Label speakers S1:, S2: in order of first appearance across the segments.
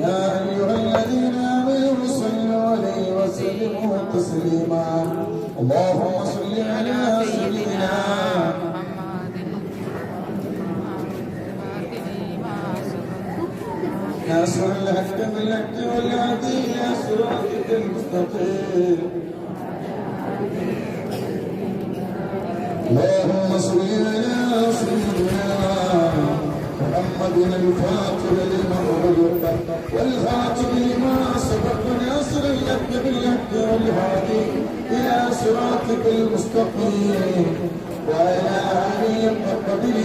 S1: يا أيها الذين آمنوا صلوا وسلموا تسليما. اللهم صل على سيدنا ناصر اللهم صل على سيدنا بنا الفاتح للمعبود والهاتف لما سبق ناصر اليد باليد والهادي إلى صراطك المستقيم. وإلى اله القدر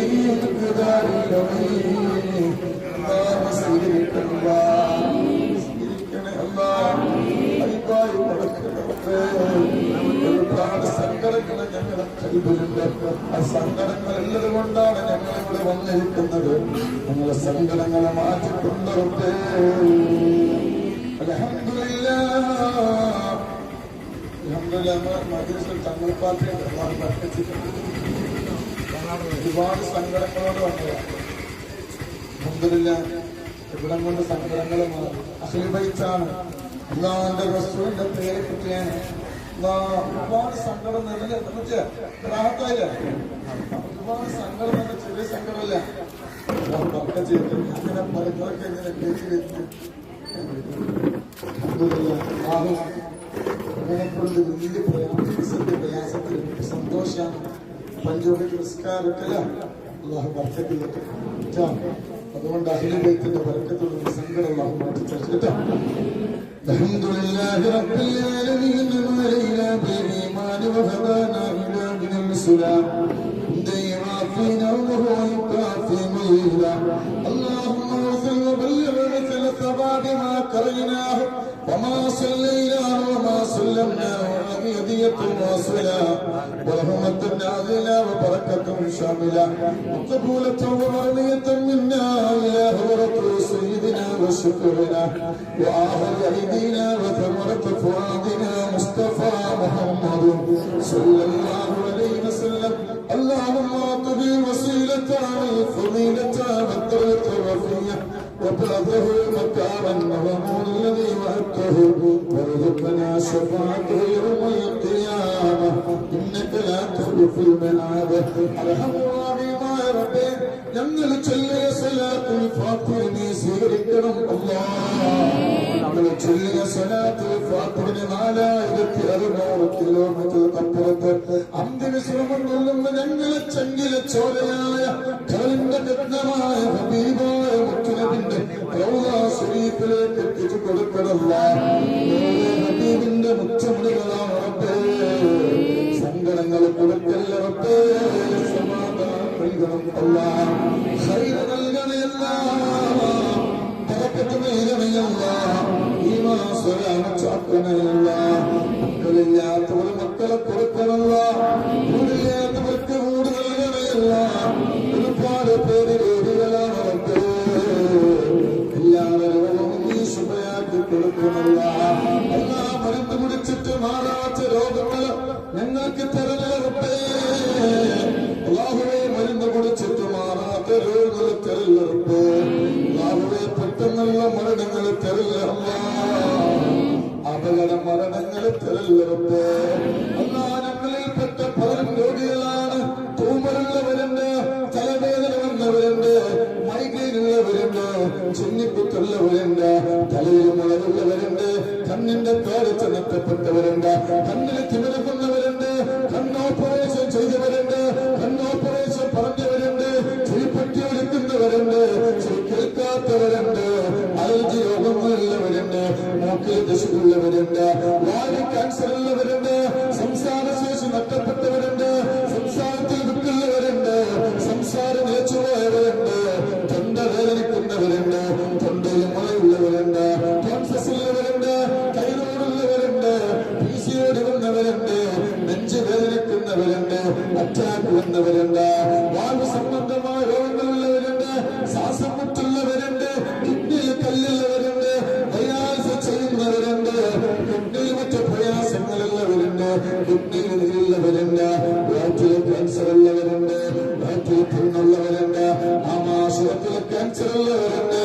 S1: مقدار اللوين اللهم صل സങ്കടങ്ങൾ ഞങ്ങളുടെ കൈവിലുണ്ട് ആ സങ്കടങ്ങൾ ഉള്ളത് കൊണ്ടാണ് ഞങ്ങൾ ഇവിടെ വന്നിരിക്കുന്നത്. ഞങ്ങളെ സങ്കടങ്ങളെ മാറ്റിക്കൊണ്ടേ തങ്ങൾ പാർട്ടി ഒരുപാട് സങ്കടങ്ങളോട് വന്നതാണ് അൽഹംദുലില്ലാ ഇവിടം കൊണ്ട് സങ്കടങ്ങൾ മാറി. അഹ്ലുബൈത്താണ് അള്ളാന്റെ റസൂലിന്റെ പേര് കിട്ടിയാണ് ഒരുപാട് സങ്കടം നിറഞ്ഞ റാഹത്തായില്ല ഒരുപാട് സങ്കടം നിറഞ്ഞ ചെറിയ സങ്കടമല്ല. അങ്ങനെ പറഞ്ഞവർക്ക് ഇങ്ങനെ കേട്ടിരുന്നു അതിനെക്കൊണ്ട് വലിയ പ്രയാസത്തിന്റെ പ്രയാസത്തിൽ സന്തോഷമാണ്. പഞ്ചോടി പുരസ്കാരത്തില അള്ളാഹു കേട്ടോ? അതുകൊണ്ട് അഖിലബൈത്തിന്റെ ബർക്കത്തുള്ള സങ്കടം അള്ളാഹു മാറ്റി തരട്ടെ الحمد لله رب العالمين ما لينا بالإيمان وهدانا إلى من الإسلام ديما فينا وهو يكافي ميلا اللهم اغفر وبلغ مثل ثواب ما قريناه وما صليناه وما سلمناه وهدية واصلة ورحمة عادلة وبركة شاملة. وقبولة ومرضية منا إله ورسول سيدنا وشكرنا. وآخر أيدينا وثمرة فؤادنا مصطفى محمد صلى الله عليه وسلم. اللهم اعطه وسيلة والفضيلة والدرجة الرفيع وبعده مكانا ومن الذي وعدته وارزقنا شفاعته يوم القيامة إنك لا تخلف الميعاد أرحم الراحمين يا ربي ഞങ്ങൾ ചൊല്ലിയ സലാത്തുൽ ഫാത്തിഹ നീ സ്വീകരിക്കണം അല്ലാഹ് അറുന്നൂറ് കിലോമീറ്റർ അപ്പുറത്ത് അന്തിമ എത്തിച്ചു റബ്ബേ. സങ്കടങ്ങൾ കൊടുക്കല്ല സമാധാനം നൽകണം അല്ലാ സ്വലാമത്താക്കണയല്ല മക്കളില്ലാത്തവർ മക്കളെ കൊടുക്കണല്ല വീടില്ലാത്തവർക്ക് വീട് നൽകണയല്ല ഒരുപാട് പേര് രോഗികളാണ് റബ്ബേ എല്ലാവരും നീ ശുഭയാക്കി കൊടുക്കണല്ല എല്ലാ മരുന്ന് കുടിച്ചിട്ട് മാറാത്ത രോഗങ്ങൾ ഞങ്ങൾക്ക് തരലേ അള്ളാഹുവെ മരുന്ന് കുടിച്ചിട്ട് മാറാത്ത രോഗങ്ങൾ തരലേ അള്ളാഹുവെ പെട്ടെന്നുള്ള മരണങ്ങൾ തരല്ല അപകട മരണങ്ങൾ തരല്ലേ അല്ലാ ഞങ്ങളിൽപ്പെട്ട പലരും രോഗികളാണ്. തൂമറുള്ളവരുണ്ട് തലവേദന വന്നവരുണ്ട് മൈഗ്രൈനുള്ളവരുണ്ട് ചിന്നിപ്പുത്തുള്ളവരുണ്ട് തലയിൽ മുളവുള്ളവരുണ്ട് കണ്ണിന്റെ കാഴ്ച നഷ്ടപ്പെട്ടവരുണ്ട് കണ്ണിൽ മൂക്കിൽ ദശുള്ളവരുണ്ട് വാരി ക്യാൻസർ ഉള്ളവരുണ്ട് സംസാരശേഷി പുണ്ണുള്ളവരുണ്ട് ആമാശയത്തിൽ ക്യാൻസർ ഉള്ളവരുണ്ട്.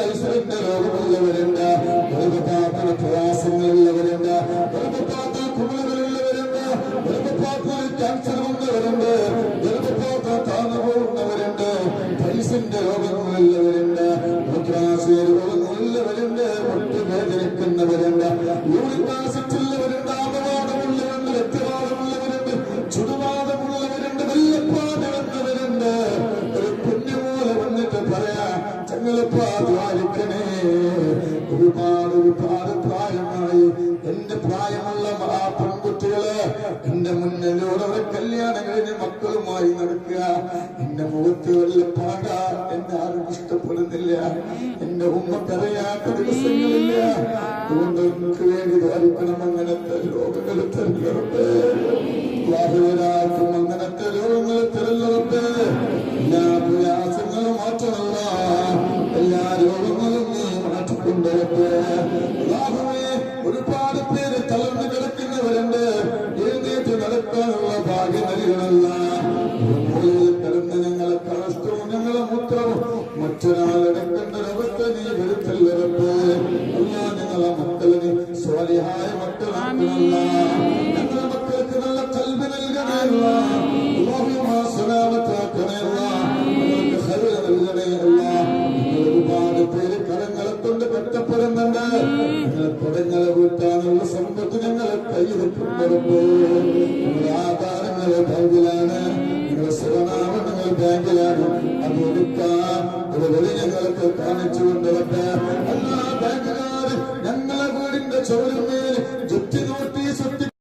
S1: അൾസർ ക്യാൻസറിന്റെ രോഗമുള്ളവരുണ്ട്. ഗർഭപാത്ര പ്രയാസങ്ങളുള്ളവരുണ്ട്. ഗർഭപാത്ര കുമിളുകളുള്ളവരുണ്ട്. ഗർഭപാത്ര ക്യാൻസർ വന്നവരുണ്ട് ഗർഭപാത്ര പോകുന്നവരുണ്ട് പൈസന്റെ എന്റെ പ്രായമുള്ള ആ എന്റെ മുന്നിലൂടെ അവരെ കല്യാണം മക്കളുമായി നടക്കുക. എന്റെ മുഖത്ത് പാടാ എന്നെ ആരും ഇഷ്ടപ്പെടുന്നില്ല. എന്റെ ഉമ്മക്കറിയാത്ത ദിവസങ്ങളില്ല. അതുകൊണ്ട് എനിക്ക് വേണ്ടി ധരിക്കണം അങ്ങനത്തെ ലോകങ്ങൾ തരുന്നുണ്ട് മൂത്രവും മറ്റൊരാളെടുക്കേണ്ട നീ വരുത്തല്ലവർക്ക് അല്ലാ ഞങ്ങളെ മക്കളെ നീ സ്വാലിഹായ മക്കളാക്കണമല്ല. ഞങ്ങളെ മക്കൾക്ക് നല്ല കൽബ് നൽകണമല്ല. അല്ലാഹുമ്മ സലാമത്താക്കണമല്ല ഞങ്ങൾക്ക് ഹൈറ് നൽകണമല്ല. നിങ്ങൾ ഒരുപാട് പേര് കടങ്ങളെ കൊണ്ട് കഷ്ടപ്പെടുന്നുണ്ട് ഞങ്ങളെ കടങ്ങളെ വീട്ടാനുള്ള സമ്പത്ത് ഞങ്ങളെ ഞങ്ങളുടെ ആധാരങ്ങളെ ബാങ്കിലാണ്. നിങ്ങളുടെ സർവനാമങ്ങൾ ബാങ്കിലാണ്. അത് എടുക്കാം ഒരു വഴി ഞങ്ങൾക്ക് കാണിച്ചു കൊണ്ടുവരട്ടെ എല്ലാ ബാങ്കുകാർ ഞങ്ങളെ